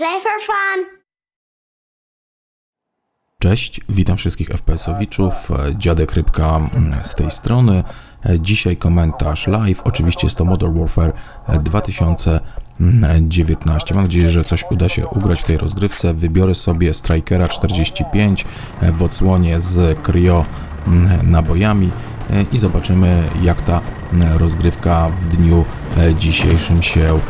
Play for fun. Cześć, witam wszystkich FPS-owiczów, Dziadek Rybka mm, z tej strony. Dzisiaj komentarz live, oczywiście jest to Modern Warfare e, 2019. Mam nadzieję, że coś uda się ugrać w tej rozgrywce. Wybiorę sobie Strikera 45 e, w odsłonie z Cryo mm, nabojami i zobaczymy jak ta mm, rozgrywka w dniu e, dzisiejszym się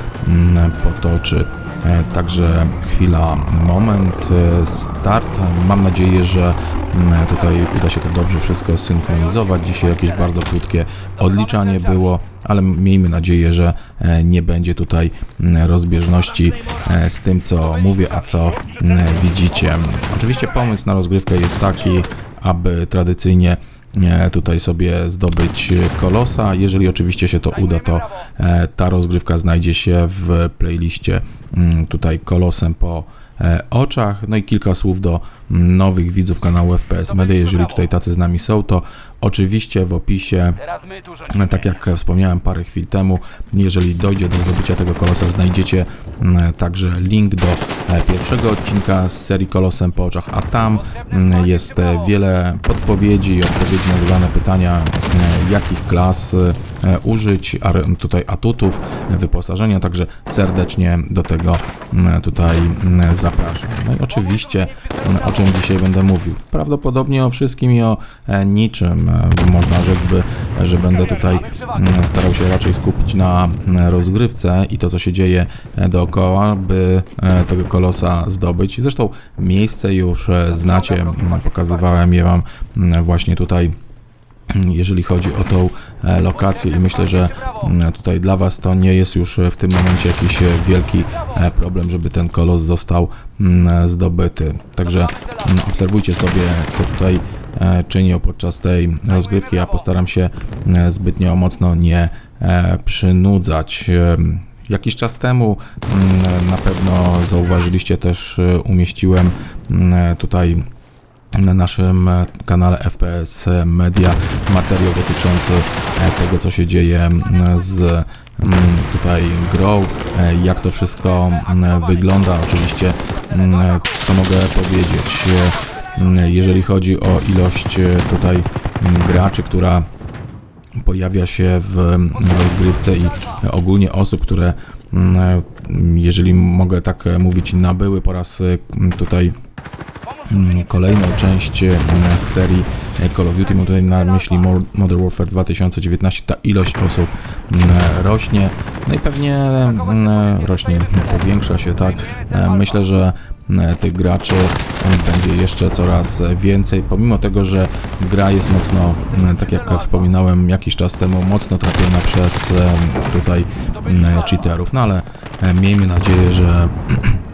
potoczy. E, Także chwila, moment, e, start. Mam nadzieję, że mm, tutaj uda się to dobrze wszystko synchronizować. Dzisiaj jakieś bardzo krótkie odliczanie było, ale miejmy nadzieję, że e, nie będzie tutaj mm, rozbieżności z tym, co mówię, a co mm, widzicie. Oczywiście pomysł na rozgrywkę jest taki, aby tradycyjnie tutaj sobie zdobyć kolosa. Jeżeli oczywiście się to uda, to e, ta rozgrywka znajdzie się w playliście mm, tutaj kolosem po e, oczach. No i kilka słów do nowych widzów kanału FPS Media. Jeżeli tutaj tacy z nami są, to oczywiście w opisie. Tak jak wspomniałem parę chwil temu, jeżeli dojdzie do zdobycia tego kolosa, znajdziecie mm, także link do e, pierwszego odcinka z serii Kolosem po oczach, a tam mm, jest e, wiele podpowiedzi i odpowiedzi na zadane pytania, e, jakich klas e, użyć, tutaj atutów, wyposażenia, także serdecznie do tego mm, tutaj mm, zapraszam. No i oczywiście, mm, o czym dzisiaj będę mówił. Prawdopodobnie o wszystkim i o e, niczym. E, Można rzec że będę tutaj mm, starał się raczej skupić na mm, rozgrywce i to, co się dzieje e, dookoła, by e, tego kolosa zdobyć. Zresztą miejsce już e, znacie, pokazywałem je Wam właśnie tutaj jeżeli chodzi o tą e, lokację i myślę, że tutaj dla Was to nie jest już e, w tym momencie jakiś e, wielki problem, żeby ten kolos został zdobyty. Także obserwujcie sobie, co tutaj czynią podczas tej rozgrywki. Ja postaram się zbytnio mocno nie przynudzać. Jakiś czas temu na pewno zauważyliście też, umieściłem tutaj na naszym e, kanale FPS Media materiał dotyczący e, tego, co się dzieje z tutaj grą, e, jak to wszystko wygląda. Oczywiście, co mogę powiedzieć, jeżeli chodzi o ilość tutaj graczy, która pojawia się w rozgrywce i ogólnie osób, które, jeżeli mogę tak mówić, nabyły po raz tutaj kolejną część z serii Call of Duty. Mam tutaj na myśli Mo- Modern Warfare 2019. Ta ilość osób mm, rośnie. No i pewnie mm, rośnie, powiększa się, tak. E, Myślę, że mm, tych graczy będzie jeszcze coraz więcej, pomimo tego, że gra jest mocno, mm, tak jak wspominałem jakiś czas temu, mocno trafiona przez tutaj mm, cheaterów, no ale e, miejmy nadzieję, że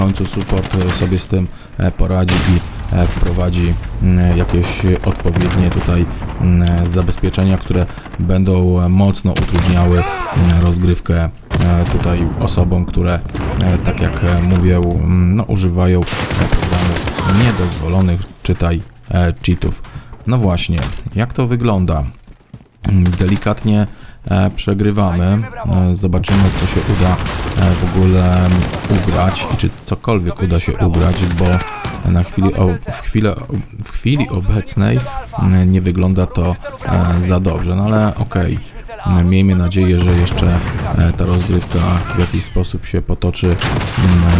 końcu support e, sobie z tym e, poradzi i e, wprowadzi mm, jakieś odpowiednie tutaj mm, zabezpieczenia, które będą mocno utrudniały mm, rozgrywkę tutaj osobom, które tak jak mówię, no, używają programów niedozwolonych, czytaj cheatów. No właśnie, jak to wygląda? Delikatnie przegrywamy. E, zobaczymy, co się uda e, w ogóle mm, ugrać i czy cokolwiek uda się ugrać, bo na chwili, w, chwilę, w chwili obecnej mm, nie wygląda to e, za dobrze, no ale okej. Mm, Miejmy nadzieję, że jeszcze e, ta rozgrywka w jakiś sposób się potoczy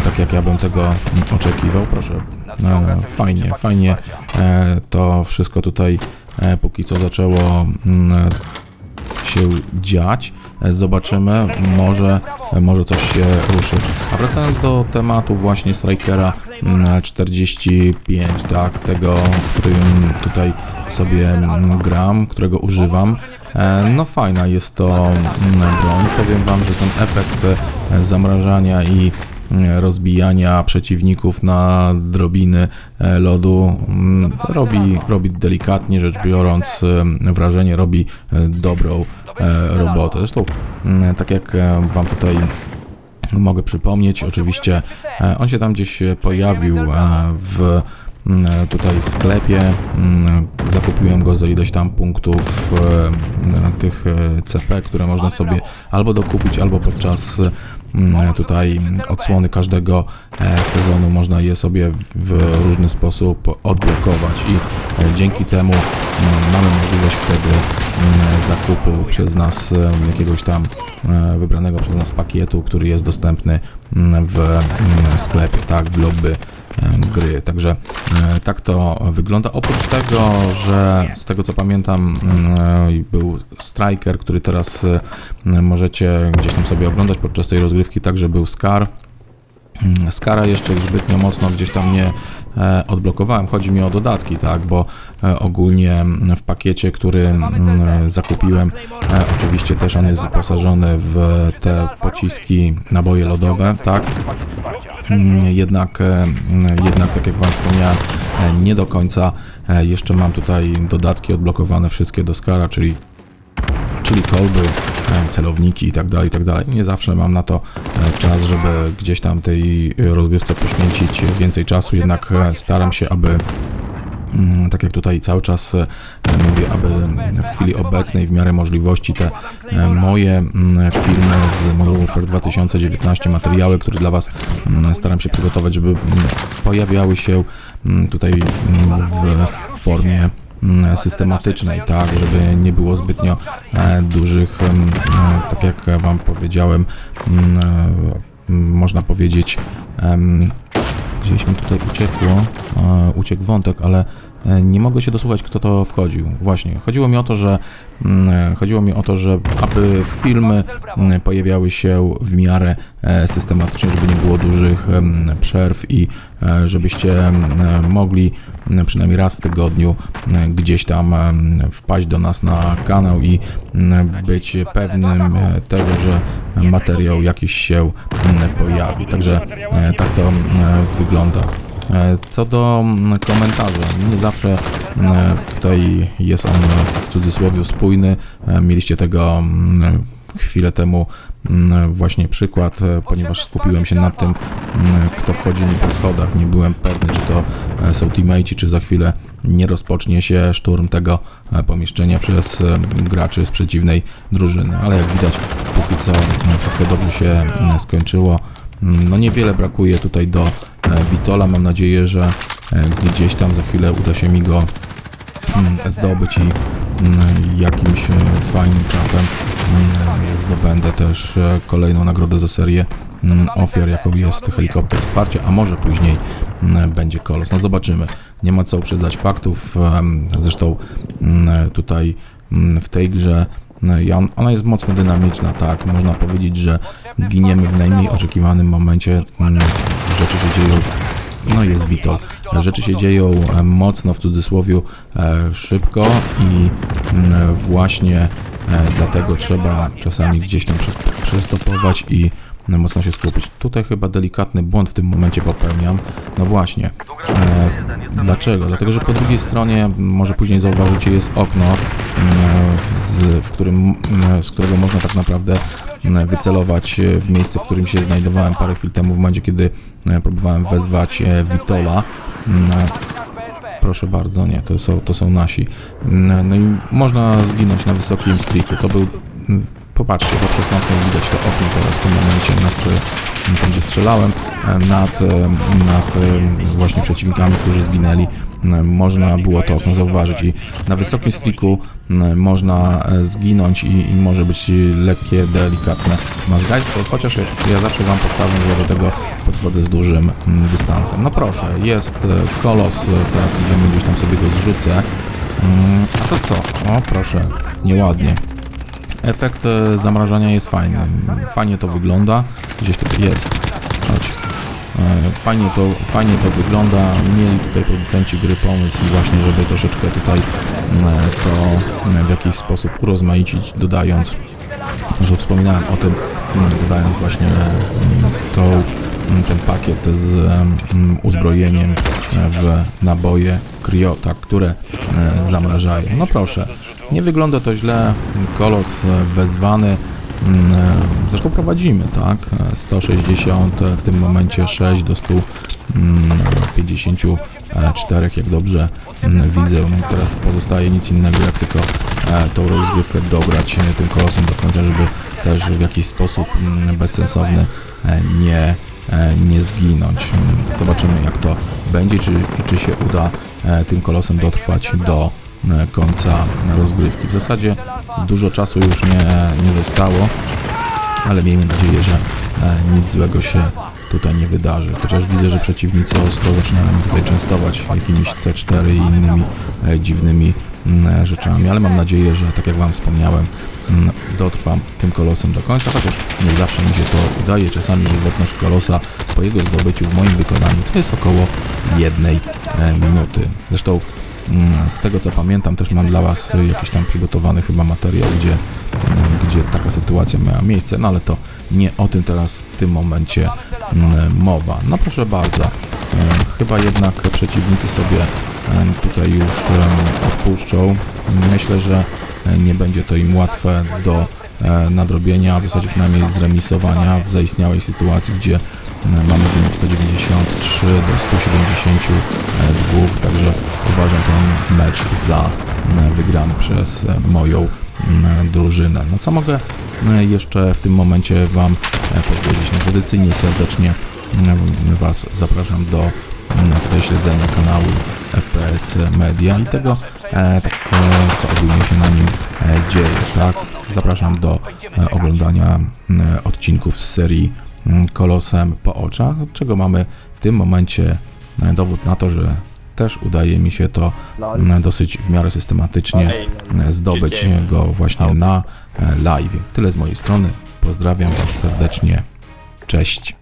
tak, jak ja bym tego oczekiwał. Proszę, e, fajnie, fajnie e, to wszystko tutaj e, póki co zaczęło się dziać. Zobaczymy, może, może coś się ruszy. A wracając do tematu właśnie Strikera mm, 45, tak, tego, którym tutaj sobie mm, gram, którego używam. E, No fajna jest to mm, broń. Powiem Wam, że ten efekt e, zamrażania i mm, rozbijania przeciwników na drobiny e, lodu mm, robi, robi delikatnie rzecz biorąc e, wrażenie, robi e, dobrą robotę. Zresztą mm, tak jak Wam tutaj mogę przypomnieć, oczywiście on się tam gdzieś pojawił w tutaj sklepie. Mm, Zakupiłem go za ileś tam punktów e, tych e, CP, które można sobie albo dokupić, albo podczas mm, tutaj odsłony każdego e, sezonu można je sobie w różny sposób odblokować i dzięki temu mm, mamy możliwość wtedy mm, zakupu przez nas jakiegoś tam wybranego przez nas pakietu, który jest dostępny mm, w mm, sklepie, tak, w lobby gry. Także e, tak to wygląda. Oprócz tego, że z tego co pamiętam e, był Striker, który teraz e, możecie gdzieś tam sobie oglądać podczas tej rozgrywki, także był Scar. Mm, Skara jeszcze zbytnio mocno gdzieś tam nie e, odblokowałem. Chodzi mi o dodatki, tak, bo e, ogólnie mm, w pakiecie, który mm, zakupiłem, e, oczywiście też on jest wyposażony w te pociski, naboje lodowe, tak. Jednak, jednak tak jak Wam wspomniałem, nie do końca. Jeszcze mam tutaj dodatki odblokowane wszystkie do Skara, czyli czyli kolby, e, celowniki i tak dalej, i tak dalej. Nie zawsze mam na to e, czas, żeby gdzieś tam tej e, rozgrywce poświęcić więcej czasu, jednak staram się, aby mm, tak jak tutaj cały czas mówię, aby w chwili obecnej, w miarę możliwości, te moje mm, filmy z Modern Warfare 2019, materiały, które dla Was mm, staram się przygotować, żeby pojawiały się tutaj w formie systematycznej, tak, żeby nie było zbytnio e, dużych, e, tak jak Wam powiedziałem, mm, e, można powiedzieć, gdzieś mi tutaj uciekło, uciekł wątek, ale nie mogę się dosłuchać, kto to wchodził. Właśnie, chodziło mi o to, że mm, e, chodziło mi o to, że aby filmy mm, pojawiały się w miarę e, systematycznie, żeby nie było dużych przerw i e, żebyście e, mogli przynajmniej raz w tygodniu gdzieś tam wpaść do nas na kanał i być pewnym e, tego, że materiał jakiś się pojawi. Także e, tak to wygląda. E, Co do mm, komentarza, nie zawsze mm, tutaj jest on w cudzysłowie spójny. E, Mieliście tego mm, chwilę temu mm, właśnie przykład, e, ponieważ skupiłem się na tym, kto wchodzi mi po schodach. Nie byłem pewny, czy to e, są teammateci, czy za chwilę nie rozpocznie się szturm tego e, pomieszczenia przez e, graczy z przeciwnej drużyny. Ale jak widać, póki co wszystko dobrze się skończyło. No niewiele brakuje tutaj do e, Witola. Mam nadzieję, że e, gdzieś tam za chwilę uda się mi go mm, zdobyć i mm, jakimś e, fajnym trafem mm, zdobędę też e, kolejną nagrodę za serię ofiar, jaką jest helikopter wsparcia, a może później będzie kolos. No zobaczymy. Nie ma co uprzedzać faktów. Zresztą tutaj w tej grze ona jest mocno dynamiczna, tak. Można powiedzieć, że giniemy w najmniej oczekiwanym momencie. Rzeczy się dzieją. No jest Witol. Rzeczy się dzieją e, mocno w cudzysłowie e, szybko i mm, właśnie e, dlatego trzeba czasami gdzieś tam przes- przestopować i mocno się skupić. Tutaj chyba delikatny błąd w tym momencie popełniam. No właśnie. E, dlaczego? Dlatego, że po drugiej stronie, może później zauważycie, jest okno, z, w którym, z którego można tak naprawdę wycelować e, w miejsce, w którym się znajdowałem parę chwil temu, w momencie, kiedy e, próbowałem wezwać e, Witola. M, Proszę bardzo, nie, to są, to są nasi. Mm, No i można zginąć na wysokim streaku. To był. Popatrzcie, to przekątnie widać to okno teraz w tym momencie, nad e, tam gdzie strzelałem, e, nad, e, nad e, właśnie przeciwnikami, którzy zginęli. Można było to okno zauważyć i na wysokim streaku m, można zginąć i, i może być lekkie, delikatne mazgajstwo, chociaż ja, zawsze Wam powtarzam, że do tego podchodzę z dużym dystansem. No proszę, jest kolos, teraz idziemy gdzieś tam sobie go zrzucę. Mm, A to co? O proszę, nieładnie. Efekt e, zamrażania jest fajny. Fajnie to wygląda. Gdzieś tutaj jest. Chodź. E, Fajnie to, fajnie to wygląda. Mieli tutaj producenci gry pomysł właśnie, żeby troszeczkę tutaj to w jakiś sposób urozmaicić, dodając, że wspominałem o tym, dodając właśnie mm, tą, ten pakiet z uzbrojeniem e, w naboje Kryota, które e, zamrażają. No proszę, nie wygląda to źle. Kolos e, wezwany. Mm, e, Zresztą prowadzimy, tak? E, 160, e, w tym momencie 6 do 150 e, czterech, jak dobrze mm, widzę. No teraz pozostaje nic innego, jak tylko tą rozgrywkę dograć tym kolosem do końca, żeby też w jakiś sposób mm, bezsensowny nie, nie zginąć. Mm, Zobaczymy jak to będzie, czy, czy się uda tym kolosem dotrwać do końca rozgrywki. W zasadzie dużo czasu już nie, nie zostało, ale miejmy nadzieję, że e, nic złego się tutaj nie wydarzy. Chociaż widzę, że przeciwnicy ostro zaczynają mnie tutaj częstować jakimiś C4 i innymi e, dziwnymi mm, rzeczami, ale mam nadzieję, że tak jak Wam wspomniałem, mm, dotrwam tym kolosem do końca, chociaż nie zawsze mi się to udaje. Czasami żywotność kolosa po jego zdobyciu w moim wykonaniu to jest około jednej e, minuty. Zresztą Z tego co pamiętam, też mam dla Was jakiś tam przygotowany chyba materiał, gdzie, mm, gdzie taka sytuacja miała miejsce, no ale to nie o tym teraz w tym momencie mm, mowa. No proszę bardzo, chyba jednak przeciwnicy sobie tutaj już odpuszczą. Myślę, że nie będzie to im łatwe do e, nadrobienia, w zasadzie przynajmniej zremisowania w zaistniałej sytuacji, gdzie mamy wynik 193 do 172, także uważam ten mecz za e, wygrany przez e, moją drużynę. No co mogę e, jeszcze w tym momencie Wam e, powiedzieć? No tradycyjnie serdecznie Was zapraszam do tutaj śledzenia kanału FPS Media i tego, e, tak, e, co ogólnie się na nim e, dzieje, tak? Zapraszam do e, oglądania odcinków z serii Kolosem po oczach, czego mamy w tym momencie e, dowód na to, że też udaje mi się to m, dosyć w miarę systematycznie e, zdobyć go właśnie na e, live. Tyle z mojej strony. Pozdrawiam Was serdecznie. Cześć.